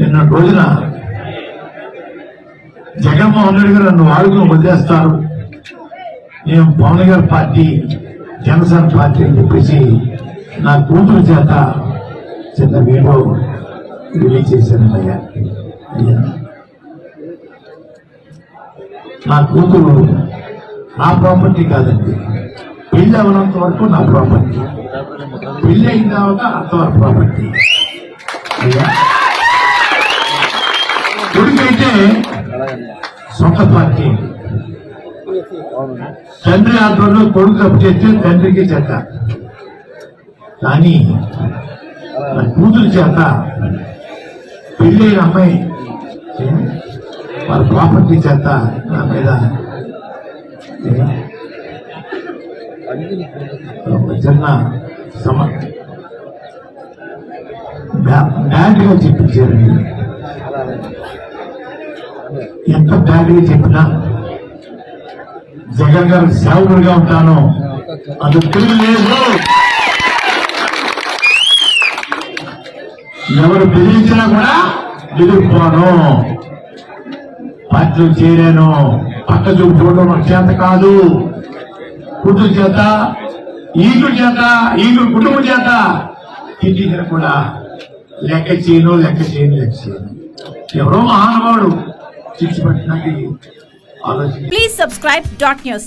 నిన్న రోజున జగన్మోహన్ రెడ్డి గారు నన్ను వాడుకుని వదిలేస్తారు. నేను పవన్ గారి పార్టీ జనసేన పార్టీ అని చెప్పేసి నా కూతురు చేత చిన్న వీడియో రిలీజ్ చేశాను అయ్యా. అయ్యా. నా కూతురు నా ప్రాపర్టీ కాదండి. పెళ్ళి అవనంత వరకు నా ప్రాపర్టీ. పెళ్ళి అయిన తర్వాత అంతవరకు ప్రాపర్టీ. కొడుకైతే సొంత పార్టీ. తండ్రి ఆధ్వర్యంలో కొడుకు తప్పు చేస్తే తండ్రికి చేత కానీ కూతురు చేత పెళ్ళైన అమ్మాయి వాళ్ళ ప్రాపర్టీ చేత నా మీద చిన్న సమ బ్యాడ్గా చెప్పించారు మీరు ఎంత బ్యాడ్గా చెప్పినా జగన్ గారు సేవకుడిగా ఉంటాను. అది తెలియలేదు. ఎవరు బెదిరించినా కూడా ఎదుర్కోను పార్టీలో చేరాను. పక్క చూపు చూడడం నాకు చేత కాదు. కుటుంబ చేత ఈగుడు చేత ఈగుడు కుటుంబం చేత. తిట్టించిన కూడా లెక్క చేయను లెక్క చేయను లెక్క చేయను. ఎవరో మహానుభావుడు. శిక్ష పెట్టడానికి ఆలోచించి. Please subscribe dot news.